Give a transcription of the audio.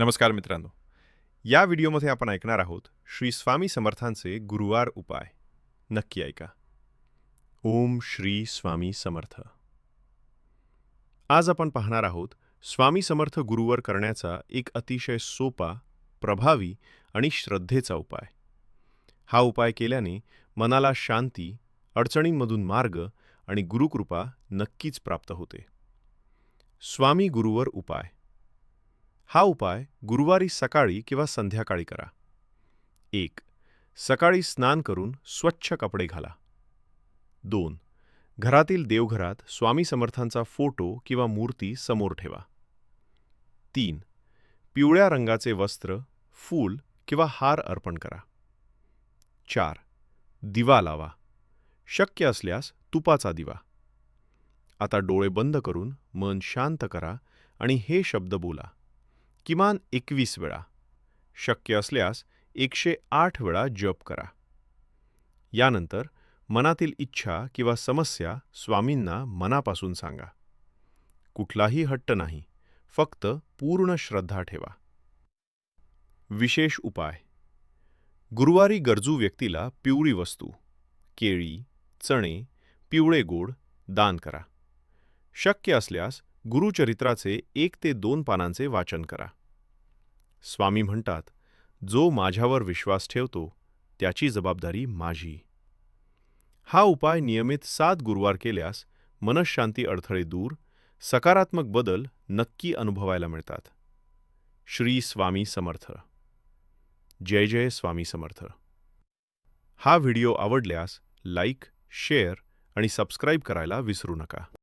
नमस्कार मित्रांनो. या व्हिडिओमध्ये आपण ऐकणार आहोत श्री स्वामी समर्थांचे गुरुवार उपाय. नक्की ऐका. ओम श्री स्वामी समर्थ. आज आपण पाहणार आहोत स्वामी समर्थ गुरुवर करण्याचा एक अतिशय सोपा प्रभावी आणि श्रद्धेचा उपाय. हा उपाय केल्याने मनाला शांती अडचणींमधून मार्ग आणि गुरुकृपा नक्कीच प्राप्त होते. स्वामी गुरुवर उपाय. हा उपाय गुरुवारी सकाळी किंवा संध्याकाळी करा. एक सकाळी स्नान करून स्वच्छ कपडे घाला. दोन घरातील देवघरात स्वामी समर्थांचा फोटो किंवा मूर्ती समोर ठेवा. तीन पिवळ्या रंगाचे वस्त्र फूल किंवा हार अर्पण करा. चार दिवा लावा. शक्य असल्यास तुपाचा दिवा. आता डोळे बंद करून मन शांत करा आणि हे शब्द बोला. किमान एकवीस वेळा. शक्य असल्यास एकशे आठ वेळा जप करा. यानंतर मनातील इच्छा किंवा समस्या स्वामींना मनापासून सांगा. कुठलाही हट्ट नाही फक्त पूर्ण श्रद्धा ठेवा. विशेष उपाय. गुरुवारी गरजू व्यक्तीला पिवळी वस्तू केळी चणे पिवळे गोड दान करा. शक्य असल्यास गुरुचरित्राचे एक ते दोन पानांचे वाचन करा. स्वामी म्हणतात जो माझ्यावर विश्वास ठेवतो त्याची जबाबदारी माझी. हा उपाय नियमित सात गुरुवार केल्यास मनशांती अडथळे दूर सकारात्मक बदल नक्की अनुभवायला मिळतात. श्री स्वामी समर्थ. जय जय स्वामी समर्थ. हा व्हिडिओ आवडल्यास लाईक शेअर आणि सबस्क्राईब करायला विसरू नका.